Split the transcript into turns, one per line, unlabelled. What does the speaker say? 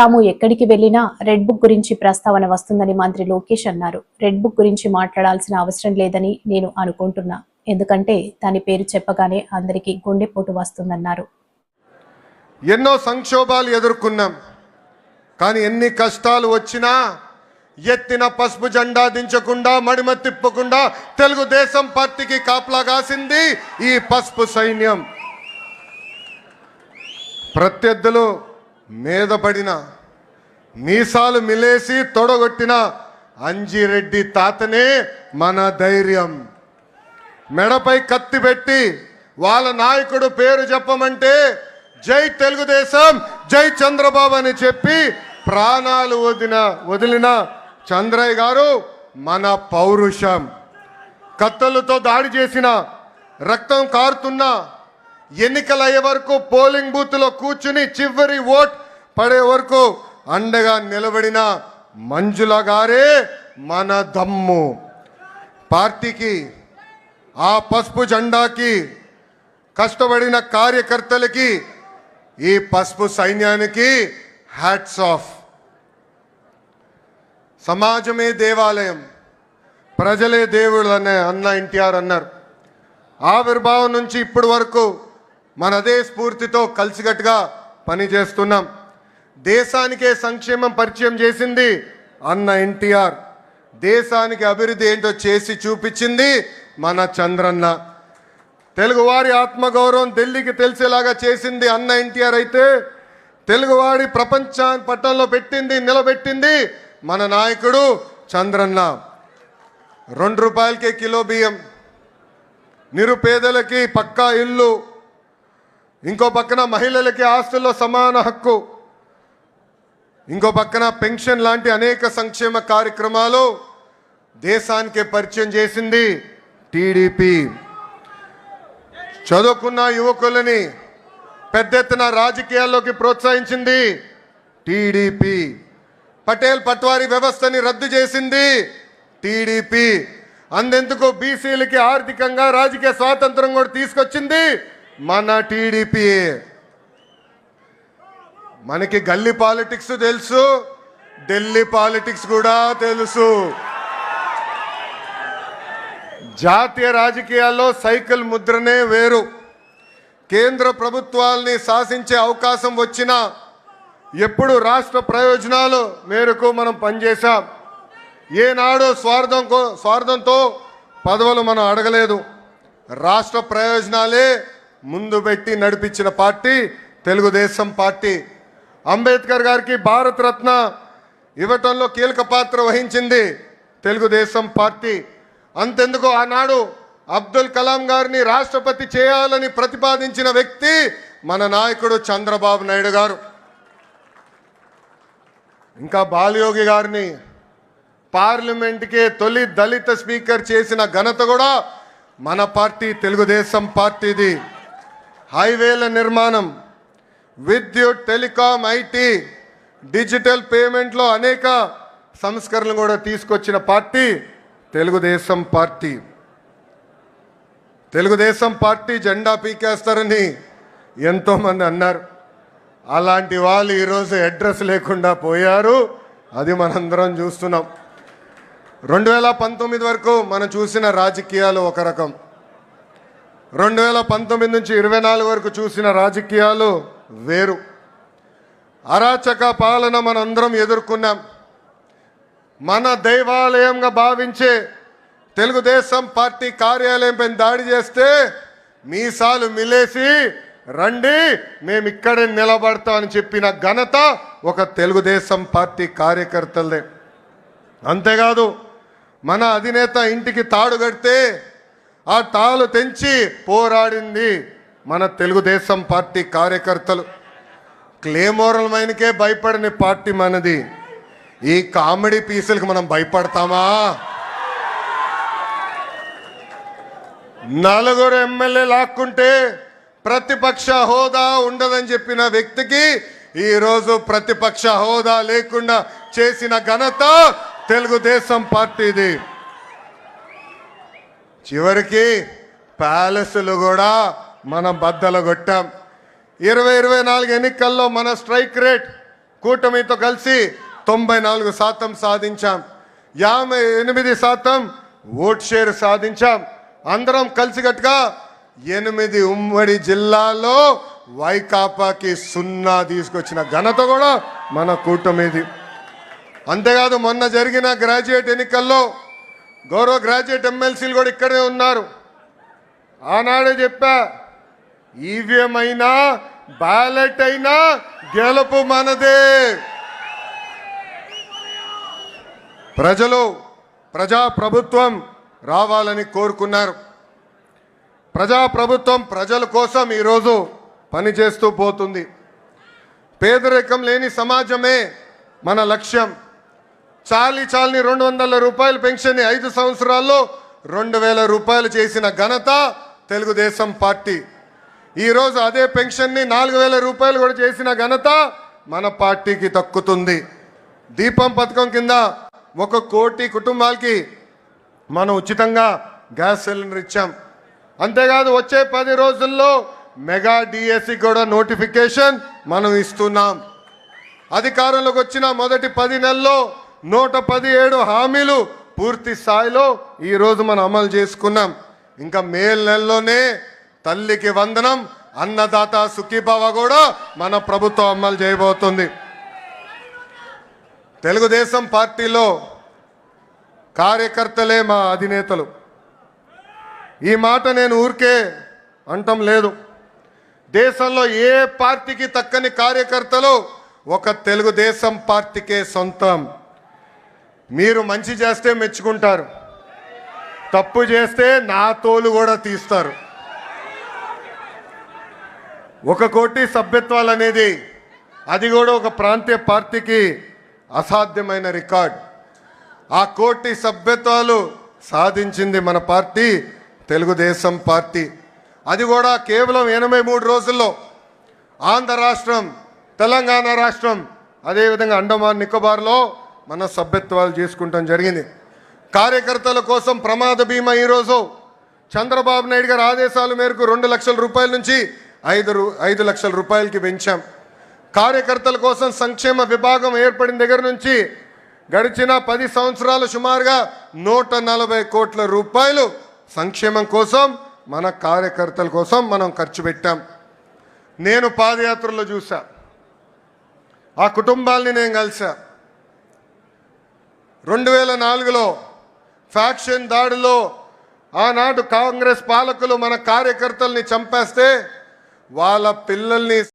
తాము ఎక్కడికి వెళ్ళినా రెడ్ బుక్ గురించి ప్రస్తావన వస్తుందని మంత్రి లోకేష్ అన్నారు. రెడ్ బుక్ గురించి మాట్లాడాల్సిన అవసరం లేదని నేను అనుకుంటున్నా. ఎందుకంటే దాని పేరు చెప్పగానే అందరికీ గుండెపోటు వస్తుందన్నారు.
ఎన్నో సంక్షోభాలు ఎదుర్కొన్నాం. కానీ ఎన్ని కష్టాలు వచ్చినా ఎత్తిన పసుపు జెండా దించకుండా మడిమ తిప్పకుండా తెలుగుదేశం పార్టీకి కాపలా కాసింది ఈ పసుపు సైన్యం. ప్రత్యర్థులు మీద పడిన మీసాలు మిలేసి తొడగొట్టిన అంజిరెడ్డి తాతనే మన ధైర్యం. మెడపై కత్తి పెట్టి వాళ్ళ నాయకుడు పేరు చెప్పమంటే జై తెలుగుదేశం జై చంద్రబాబు అని చెప్పి ప్రాణాలు వదిన వదిలిన చంద్రయ్య గారు మన పౌరుషం. కత్తలతో దాడి చేసిన రక్తం కారుతున్న ఎన్నికలయ్యే వరకు పోలింగ్ బూత్లో కూర్చుని చివరి ఓట్ పడే వరకు అండగా నిలబడిన మంజుల గారే మన దమ్ము. పార్టీకి ఆ పసుపు జెండాకి కష్టపడిన కార్యకర్తలకి ఈ పసుపు సైన్యానికి హ్యాట్స్ ఆఫ్. సమాజమే దేవాలయం ప్రజలే దేవుడు అనే అన్న ఎన్టీఆర్ అన్నారు. ఆవిర్భావం నుంచి ఇప్పటి వరకు మన అదే స్ఫూర్తితో కలిసికట్టుగా పనిచేస్తున్నాం. దేశానికే సంక్షేమం పరిచయం చేసింది అన్న ఎన్టీఆర్. దేశానికి అభివృద్ధి ఏంటో చేసి చూపించింది మన చంద్రన్న. తెలుగువారి ఆత్మగౌరవం ఢిల్లీకి తెలిసేలాగా చేసింది అన్న ఎన్టీఆర్ అయితే తెలుగువాడి ప్రపంచ పట్టణంలో పెట్టింది నిలబెట్టింది మన నాయకుడు చంద్రన్న. రెండు రూపాయలకే కిలో బియ్యం నిరుపేదలకి పక్కా ఇల్లు ఇంకో పక్కన మహిళలకి ఆస్తుల్లో సమాన హక్కు. ఇంకో పక్కన పెన్షన్ లాంటి అనేక సంక్షేమ కార్యక్రమాలు దేశానికే పరిచయం చేసింది టీడీపీ. చదువుకున్న యువకులని పెద్ద ఎత్తున రాజకీయాల్లోకి ప్రోత్సహించింది టీడీపీ. పటేల్ పట్వారీ వ్యవస్థని రద్దు చేసింది టీడీపీ. అందెందుకు బీసీలకి ఆర్థికంగా రాజకీయ స్వాతంత్రం కూడా తీసుకొచ్చింది మన టీడీపీ. మనకి గల్లీ పాలిటిక్స్ తెలుసు ఢిల్లీ పాలిటిక్స్ కూడా తెలుసు. జాతీయ రాజకీయాల్లో సైకిల్ ముద్రనే వేరు. కేంద్ర ప్రభుత్వాల్ని శాసించే అవకాశం వచ్చినా ఎప్పుడు రాష్ట్ర ప్రయోజనాలు మేరకు మనం పనిచేశాం. ఏనాడు స్వార్థం కో- స్వార్థంతో పదవులు మనం అడగలేదు. రాష్ట్ర ప్రయోజనాలే ముందు పెట్టి నడిపించిన పార్టీ తెలుగుదేశం పార్టీ. అంబేద్కర్ గారికి భారతరత్న ఇవ్వటంలో కీలక పాత్ర వహించింది తెలుగుదేశం పార్టీ. అంతెందుకు ఆనాడు అబ్దుల్ కలాం గారిని రాష్ట్రపతి చేయాలని ప్రతిపాదించిన వ్యక్తి మన నాయకుడు చంద్రబాబు నాయుడు గారు. ఇంకా బాలయోగి గారిని పార్లమెంట్కే తొలి దళిత స్పీకర్ చేసిన ఘనత కూడా మన పార్టీ తెలుగుదేశం పార్టీది. హైవేల నిర్మాణం విద్యుత్ టెలికాం ఐటీ డిజిటల్ పేమెంట్లో అనేక సంస్కరణలు కూడా తీసుకొచ్చిన party Telugu Desam party. Telugu Desam party జెండా పీకేస్తారని ఎంతోమంది అన్నారు. అలాంటి వాళ్ళు ఈరోజు అడ్రస్ లేకుండా పోయారు. అది మనందరం చూస్తున్నాం. రెండు వేల పంతొమ్మిది వరకు మనం చూసిన రాజకీయాలు ఒక రకం. రెండు వేల పంతొమ్మిది నుంచి ఇరవై నాలుగు వరకు చూసిన రాజకీయాలు వేరు. అరాచక పాలన మనందరం ఎదుర్కొన్నాం. మన దైవాలయంగా భావించే తెలుగుదేశం పార్టీ కార్యాలయంపై దాడి చేస్తే మీసాలు మిలేసి రండి మేము ఇక్కడే నిలబడతామని చెప్పిన ఘనత ఒక తెలుగుదేశం పార్టీ కార్యకర్తలదే. అంతేకాదు మన అధినేత ఇంటికి తాడు కడితే ఆ తాళు తెంచి పోరాడింది మన తెలుగుదేశం పార్టీ కార్యకర్తలు. క్లేమోరల్ మైన్కే భయపడని పార్టీ మనది. ఈ కామెడీ పీసులకు మనం భయపడతామా? నలుగురు ఎమ్మెల్యే లాక్కుంటే ప్రతిపక్ష హోదా ఉండదని చెప్పిన వ్యక్తికి ఈరోజు ప్రతిపక్ష హోదా లేకుండా చేసిన ఘనత తెలుగుదేశం పార్టీది. చివరికి ప్యాలెస్లు కూడా మనం బద్దలు కొట్టాం. ఇరవై ఇరవై నాలుగు ఎన్నికల్లో మన స్ట్రైక్ రేట్ కూటమితో కలిసి తొంభై నాలుగు శాతం సాధించాం. యాభై ఎనిమిది శాతం ఓట్ షేర్ సాధించాం. అందరం కలిసికట్టుగా ఎనిమిది ఉమ్మడి జిల్లాలో వైకాపాకి సున్నా తీసుకొచ్చిన ఘనత కూడా మన కూటమిది. అంతేకాదు మొన్న జరిగిన గ్రాడ్యుయేట్ ఎన్నికల్లో గౌరవ గ్రాడ్యుయేట్ ఎమ్మెల్సీలు కూడా ఇక్కడే ఉన్నారు. ఆనాడే చెప్పా ఈవీఎం అయినా బ్యాలెట్ అయినా గెలుపు మనదే. ప్రజలు ప్రజా ప్రభుత్వం రావాలని కోరుకున్నారు. ప్రజా ప్రభుత్వం ప్రజల కోసం ఈరోజు పనిచేస్తూ పోతుంది. పేదరికం లేని సమాజమే మన లక్ష్యం. చాలి చాలని రెండు వందల రూపాయల పెన్షన్ ఐదు సంవత్సరాల్లో రెండు వేల రూపాయలు చేసిన ఘనత తెలుగుదేశం పార్టీ. ఈరోజు అదే పెన్షన్ని నాలుగు వేల రూపాయలు కూడా చేసిన ఘనత మన పార్టీకి దక్కుతుంది. దీపం పథకం కింద ఒక కోటి కుటుంబాలకి మనం ఉచితంగా గ్యాస్ సిలిండర్ ఇచ్చాం. అంతేకాదు వచ్చే పది రోజుల్లో మెగా డిఎస్సి కూడా నోటిఫికేషన్ మనం ఇస్తున్నాం. అధికారంలోకి వచ్చిన మొదటి పది నెలల్లో నూట పదిహేడు హామీలు పూర్తి స్థాయిలో ఈరోజు మనం అమలు చేసుకున్నాం. ఇంకా మే నెలలోనే తల్లికి వందనం అన్నదాత సుఖీభావ కూడా మన ప్రభుత్వం అమలు చేయబోతుంది. తెలుగుదేశం పార్టీలో కార్యకర్తలే మా అధినేతలు. ఈ మాట నేను ఊరికే అంటం లేదు. దేశంలో ఏ పార్టీకి తక్కని కార్యకర్తలు ఒక తెలుగుదేశం పార్టీకే సొంతం. మీరు మంచి చేస్తే మెచ్చుకుంటారు. తప్పు చేస్తే నా తోలు కూడా తీస్తారు. ఒక కోటి సభ్యత్వాలు అనేది అది కూడా ఒక ప్రాంతీయ పార్టీకి అసాధ్యమైన రికార్డ్. ఆ కోటి సభ్యత్వాలు సాధించింది మన పార్టీ తెలుగుదేశం పార్టీ. అది కూడా కేవలం ఎనభై మూడు రోజుల్లో. ఆంధ్ర రాష్ట్రం తెలంగాణ రాష్ట్రం అదేవిధంగా అండమాన్ నికోబార్లో మన సభ్యత్వాలు చేసుకుంటాం జరిగింది. కార్యకర్తల కోసం ప్రమాద బీమా ఈరోజు చంద్రబాబు నాయుడు గారి ఆదేశాల మేరకు రెండు లక్షల రూపాయల నుంచి ఐదు ఐదు లక్షల రూపాయలకి పెంచాం. కార్యకర్తల కోసం సంక్షేమ విభాగం ఏర్పడిన దగ్గర నుంచి గడిచిన పది సంవత్సరాలు సుమారుగా నూట నలభై కోట్ల రూపాయలు సంక్షేమం కోసం మన కార్యకర్తల కోసం మనం ఖర్చు పెట్టాం. నేను పాదయాత్రలో చూసా ఆ కుటుంబాల్ని నేను కలిసా రెండు వేల నాలుగులో ఫ్యాక్షన్ దాడిలో ఆనాడు కాంగ్రెస్ పాలకులు మన కార్యకర్తల్ని చంపేస్తే వాళ్ళ పిల్లల్ని